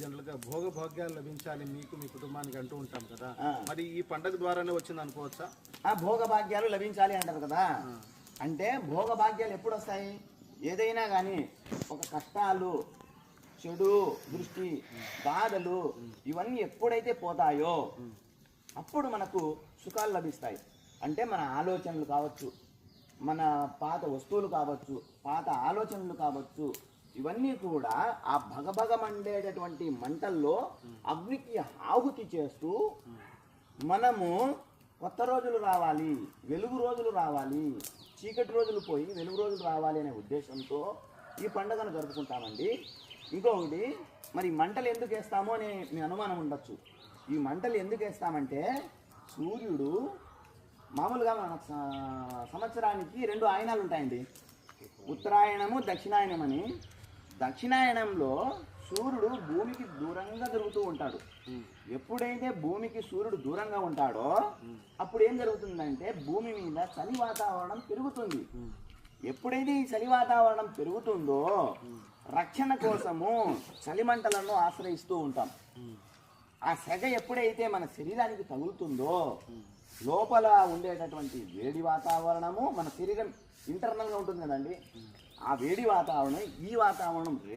జనరల్గా భోగ భాగ్యాలు లభించాలి మీకు మీ కుటుంబానికి అంటూ ఉంటాం కదా. మరి ఈ పండగ ద్వారానే వచ్చింది అనుకోవచ్చా? ఆ భోగభాగ్యాలు లభించాలి అంటారు కదా. అంటే భోగభాగ్యాలు ఎప్పుడు వస్తాయి ఏదైనా కానీ ఒక కష్టాలు చెడు దృష్టి బాధలు ఇవన్నీ ఎప్పుడైతే పోతాయో అప్పుడు మనకు సుఖాలు లభిస్తాయి. అంటే మన ఆలోచనలు కావచ్చు మన పాత వస్తువులు కావచ్చు పాత ఆలోచనలు కావచ్చు ఇవన్నీ కూడా ఆ భగభగ మండేటటువంటి మంటల్లో అగ్నికి ఆహుతి చేస్తూ మనము కొత్త రోజులు రావాలి వెలుగు రోజులు రావాలి చీకటి రోజులు పోయి వెలుగు రోజులు రావాలి అనే ఉద్దేశంతో ఈ పండుగను జరుపుకుంటామండి. ఇంకొకటి మరి మంటలు ఎందుకు వేస్తామో అనే మీ అనుమానం ఉండొచ్చు. ఈ మంటలు ఎందుకు వేస్తామంటే సూర్యుడు మామూలుగా మన సంవత్సరానికి రెండు ఆయనాలు ఉంటాయండి ఉత్తరాయణము దక్షిణాయనం అని దక్షిణాయనంలో సూర్యుడు భూమికి దూరంగా తిరుగుతూ ఉంటాడు. ఎప్పుడైతే భూమికి సూర్యుడు దూరంగా ఉంటాడో అప్పుడు ఏం జరుగుతుందంటే భూమి మీద చలి వాతావరణం పెరుగుతుంది. ఎప్పుడైతే ఈ చలి వాతావరణం పెరుగుతుందో రక్షణ కోసము చలిమంటలను ఆశ్రయిస్తూ ఉంటాం. ఆ సెగ ఎప్పుడైతే మన శరీరానికి తగులుతుందో లోపల ఉండేటటువంటి వేడి వాతావరణము మన శరీరం ఇంటర్నల్గా ఉంటుంది కదండి. ఆ వేడి వాతావరణం ఈ వాతావరణం